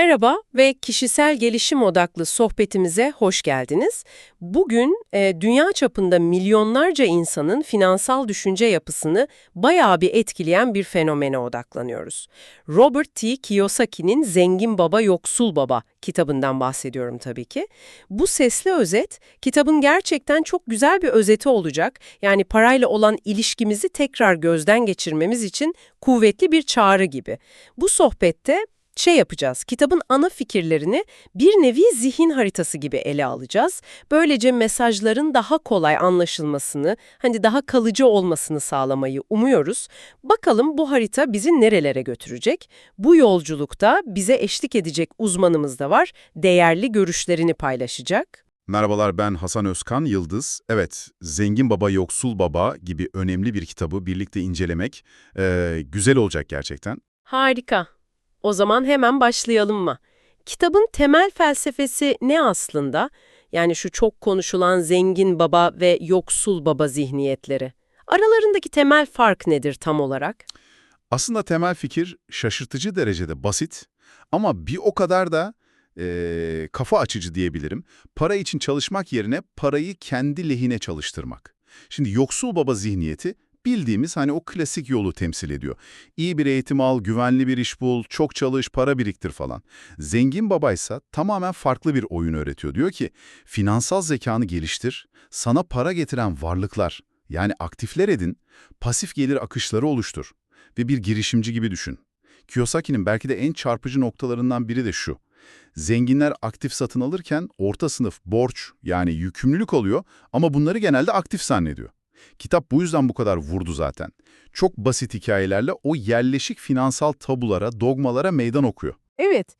Merhaba ve kişisel gelişim odaklı sohbetimize hoş geldiniz. Bugün e, dünya çapında milyonlarca insanın finansal düşünce yapısını bayağı bir etkileyen bir fenomene odaklanıyoruz. Robert T. Kiyosaki'nin Zengin Baba Yoksul Baba kitabından bahsediyorum tabii ki. Bu sesli özet, kitabın gerçekten çok güzel bir özeti olacak. Yani parayla olan ilişkimizi tekrar gözden geçirmemiz için kuvvetli bir çağrı gibi. Bu sohbette şey yapacağız, kitabın ana fikirlerini bir nevi zihin haritası gibi ele alacağız. Böylece mesajların daha kolay anlaşılmasını, hani daha kalıcı olmasını sağlamayı umuyoruz. Bakalım bu harita bizi nerelere götürecek? Bu yolculukta bize eşlik edecek uzmanımız da var, değerli görüşlerini paylaşacak. Merhabalar ben Hasan Özkan Yıldız. Evet, Zengin Baba Yoksul Baba gibi önemli bir kitabı birlikte incelemek eee, güzel olacak gerçekten. Harika. O zaman hemen başlayalım mı? Kitabın temel felsefesi ne aslında? Yani şu çok konuşulan zengin baba ve yoksul baba zihniyetleri. Aralarındaki temel fark nedir tam olarak? Aslında temel fikir şaşırtıcı derecede basit ama bir o kadar da eee, kafa açıcı diyebilirim. Para için çalışmak yerine parayı kendi lehine çalıştırmak. Şimdi yoksul baba zihniyeti bildiğimiz hani o klasik yolu temsil ediyor. İyi bir eğitim al, güvenli bir iş bul, çok çalış, para biriktir falan. Zengin babaysa tamamen farklı bir oyun öğretiyor. Diyor ki finansal zekanı geliştir, sana para getiren varlıklar yani aktifler edin, pasif gelir akışları oluştur ve bir girişimci gibi düşün. Kiyosaki'nin belki de en çarpıcı noktalarından biri de şu. Zenginler aktif satın alırken orta sınıf borç yani yükümlülük alıyor ama bunları genelde aktif zannediyor. Kitap bu yüzden bu kadar vurdu zaten. Çok basit hikayelerle o yerleşik finansal tabulara, dogmalara meydan okuyor. Evet.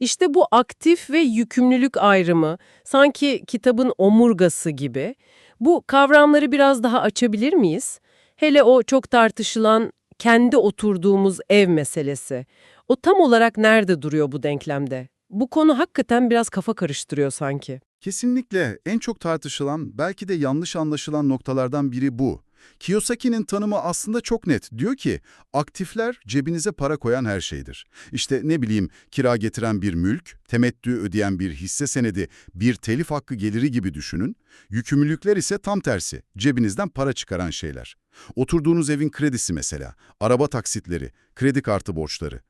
İşte bu aktif ve yükümlülük ayrımı sanki kitabın omurgası gibi. Bu kavramları biraz daha açabilir miyiz? Hele o çok tartışılan kendi oturduğumuz ev meselesi. O tam olarak nerede duruyor bu denklemde? Bu konu hakikaten biraz kafa karıştırıyor sanki. Kesinlikle en çok tartışılan, belki de yanlış anlaşılan noktalardan biri bu. Kiyosaki'nin tanımı aslında çok net. Diyor ki, aktifler cebinize para koyan her şeydir. İşte ne bileyim, kira getiren bir mülk, temettü ödeyen bir hisse senedi, bir telif hakkı geliri gibi düşünün. Yükümlülükler ise tam tersi, cebinizden para çıkaran şeyler. Oturduğunuz evin kredisi mesela, araba taksitleri, kredi kartı borçları.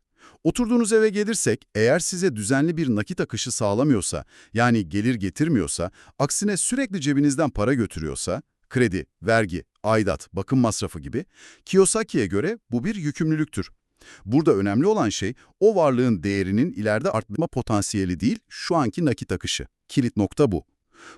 Oturduğunuz eve gelirsek, eğer size düzenli bir nakit akışı sağlamıyorsa, yani gelir getirmiyorsa, aksine sürekli cebinizden para götürüyorsa, kredi, vergi, aidat, bakım masrafı gibi, Kiyosaki'ye göre bu bir yükümlülüktür. Burada önemli olan şey, o varlığın değerinin ileride artma potansiyeli değil, şu anki nakit akışı. Kilit nokta bu.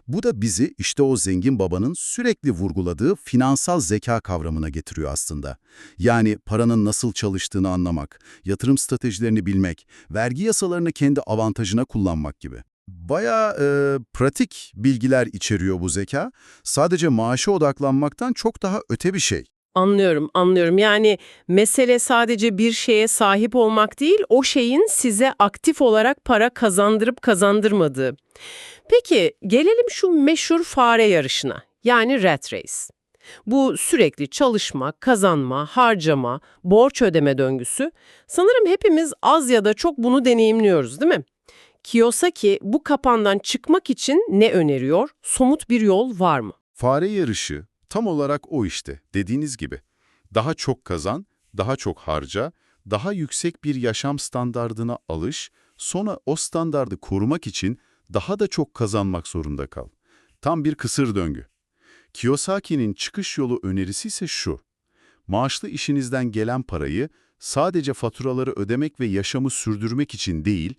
Bu da bizi işte o zengin babanın sürekli vurguladığı finansal zeka kavramına getiriyor aslında. Yani paranın nasıl çalıştığını anlamak, yatırım stratejilerini bilmek, vergi yasalarını kendi avantajına kullanmak gibi. Bayağı e, pratik bilgiler içeriyor bu zeka. Sadece maaşa odaklanmaktan çok daha öte bir şey. Anlıyorum, anlıyorum. Yani mesele sadece bir şeye sahip olmak değil, o şeyin size aktif olarak para kazandırıp kazandırmadığı. Peki, gelelim şu meşhur fare yarışına, yani rat race. Bu sürekli çalışma, kazanma, harcama, borç ödeme döngüsü. Sanırım hepimiz az ya da çok bunu deneyimliyoruz, değil mi? Kiyosaki bu kapandan çıkmak için ne öneriyor? Somut bir yol var mı? Fare yarışı tam olarak o işte dediğiniz gibi. Daha çok kazan, daha çok harca, daha yüksek bir yaşam standardına alış, sonra o standardı korumak için daha da çok kazanmak zorunda kal. Tam bir kısır döngü. Kiyosaki'nin çıkış yolu önerisi ise şu. Maaşlı işinizden gelen parayı sadece faturaları ödemek ve yaşamı sürdürmek için değil,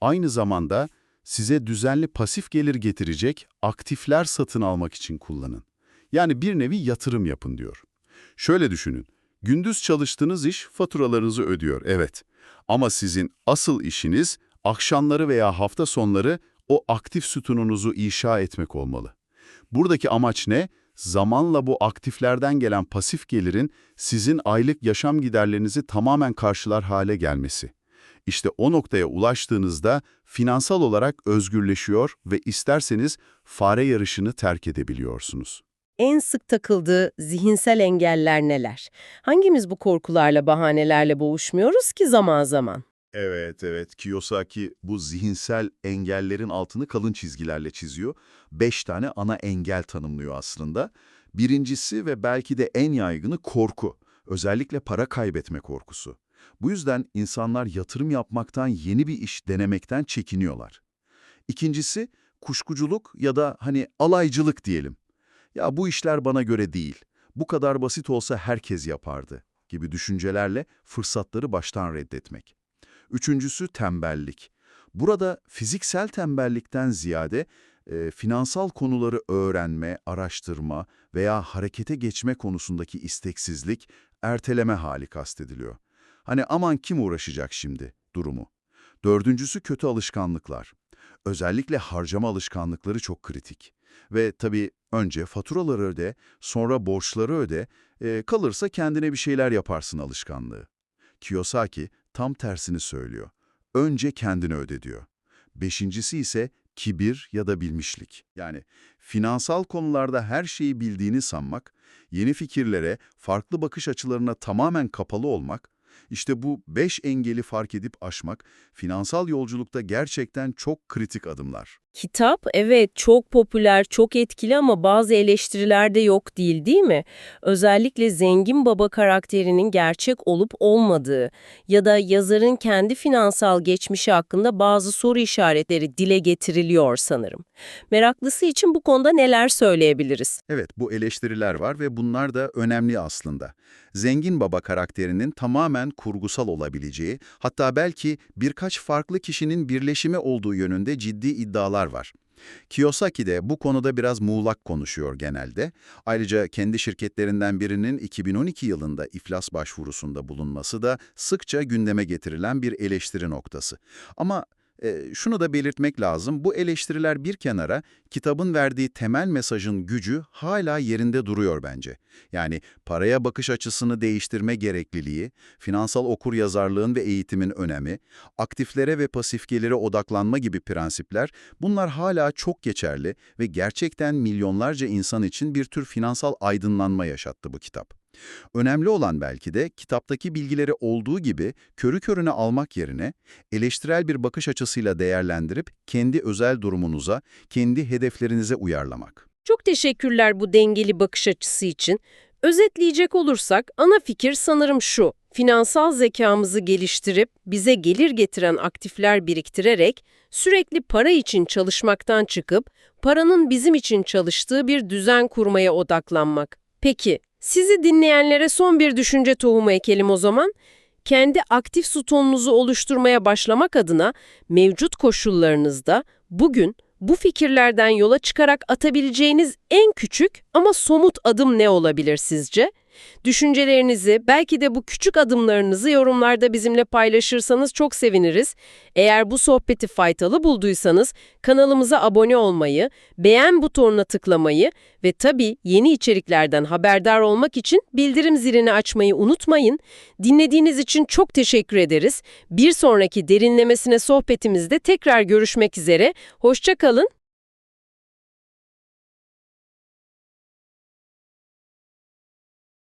aynı zamanda size düzenli pasif gelir getirecek aktifler satın almak için kullanın. Yani bir nevi yatırım yapın diyor. Şöyle düşünün, gündüz çalıştığınız iş faturalarınızı ödüyor, evet. Ama sizin asıl işiniz akşamları veya hafta sonları o aktif sütununuzu inşa etmek olmalı. Buradaki amaç ne? Zamanla bu aktiflerden gelen pasif gelirin sizin aylık yaşam giderlerinizi tamamen karşılar hale gelmesi. İşte o noktaya ulaştığınızda finansal olarak özgürleşiyor ve isterseniz fare yarışını terk edebiliyorsunuz. En sık takıldığı zihinsel engeller neler? Hangimiz bu korkularla, bahanelerle boğuşmuyoruz ki zaman zaman? Evet, evet. Kiyosaki bu zihinsel engellerin altını kalın çizgilerle çiziyor. Beş tane ana engel tanımlıyor aslında. Birincisi ve belki de en yaygını korku. Özellikle para kaybetme korkusu. Bu yüzden insanlar yatırım yapmaktan, yeni bir iş denemekten çekiniyorlar. İkincisi kuşkuculuk ya da hani alaycılık diyelim. Ya bu işler bana göre değil. Bu kadar basit olsa herkes yapardı gibi düşüncelerle fırsatları baştan reddetmek. Üçüncüsü tembellik. Burada fiziksel tembellikten ziyade e, finansal konuları öğrenme, araştırma veya harekete geçme konusundaki isteksizlik, erteleme hali kastediliyor. Hani aman kim uğraşacak şimdi durumu. Dördüncüsü kötü alışkanlıklar. Özellikle harcama alışkanlıkları çok kritik. Ve tabii önce faturaları öde, sonra borçları öde, e, kalırsa kendine bir şeyler yaparsın alışkanlığı. Kiyosaki tam tersini söylüyor. Önce kendini öde diyor. Beşincisi ise kibir ya da bilmişlik. Yani finansal konularda her şeyi bildiğini sanmak, yeni fikirlere, farklı bakış açılarına tamamen kapalı olmak, işte bu beş engeli fark edip aşmak, finansal yolculukta gerçekten çok kritik adımlar. Kitap evet çok popüler, çok etkili ama bazı eleştiriler de yok değil değil mi? Özellikle zengin baba karakterinin gerçek olup olmadığı ya da yazarın kendi finansal geçmişi hakkında bazı soru işaretleri dile getiriliyor sanırım. Meraklısı için bu konuda neler söyleyebiliriz? Evet, bu eleştiriler var ve bunlar da önemli aslında. Zengin baba karakterinin tamamen kurgusal olabileceği, hatta belki birkaç farklı kişinin birleşimi olduğu yönünde ciddi iddialar var. Kiyosaki de bu konuda biraz muğlak konuşuyor genelde. Ayrıca kendi şirketlerinden birinin 2012 yılında iflas başvurusunda bulunması da sıkça gündeme getirilen bir eleştiri noktası. Ama e, şunu da belirtmek lazım, bu eleştiriler bir kenara, kitabın verdiği temel mesajın gücü hala yerinde duruyor bence. Yani paraya bakış açısını değiştirme gerekliliği, finansal okuryazarlığın ve eğitimin önemi, aktiflere ve pasif gelire odaklanma gibi prensipler, bunlar hala çok geçerli ve gerçekten milyonlarca insan için bir tür finansal aydınlanma yaşattı bu kitap. Önemli olan belki de kitaptaki bilgileri olduğu gibi körü körüne almak yerine eleştirel bir bakış açısıyla değerlendirip kendi özel durumunuza, kendi hedeflerinize uyarlamak. Çok teşekkürler bu dengeli bakış açısı için. Özetleyecek olursak ana fikir sanırım şu. Finansal zekamızı geliştirip bize gelir getiren aktifler biriktirerek sürekli para için çalışmaktan çıkıp paranın bizim için çalıştığı bir düzen kurmaya odaklanmak. Peki, sizi dinleyenlere son bir düşünce tohumu ekelim o zaman. Kendi aktif stonunuzu oluşturmaya başlamak adına mevcut koşullarınızda bugün bu fikirlerden yola çıkarak atabileceğiniz en küçük ama somut adım ne olabilir sizce? Düşüncelerinizi, belki de bu küçük adımlarınızı yorumlarda bizimle paylaşırsanız çok seviniriz. Eğer bu sohbeti faydalı bulduysanız kanalımıza abone olmayı, beğen butonuna tıklamayı ve tabii yeni içeriklerden haberdar olmak için bildirim zilini açmayı unutmayın. Dinlediğiniz için çok teşekkür ederiz. Bir sonraki derinlemesine sohbetimizde tekrar görüşmek üzere. Hoşça kalın,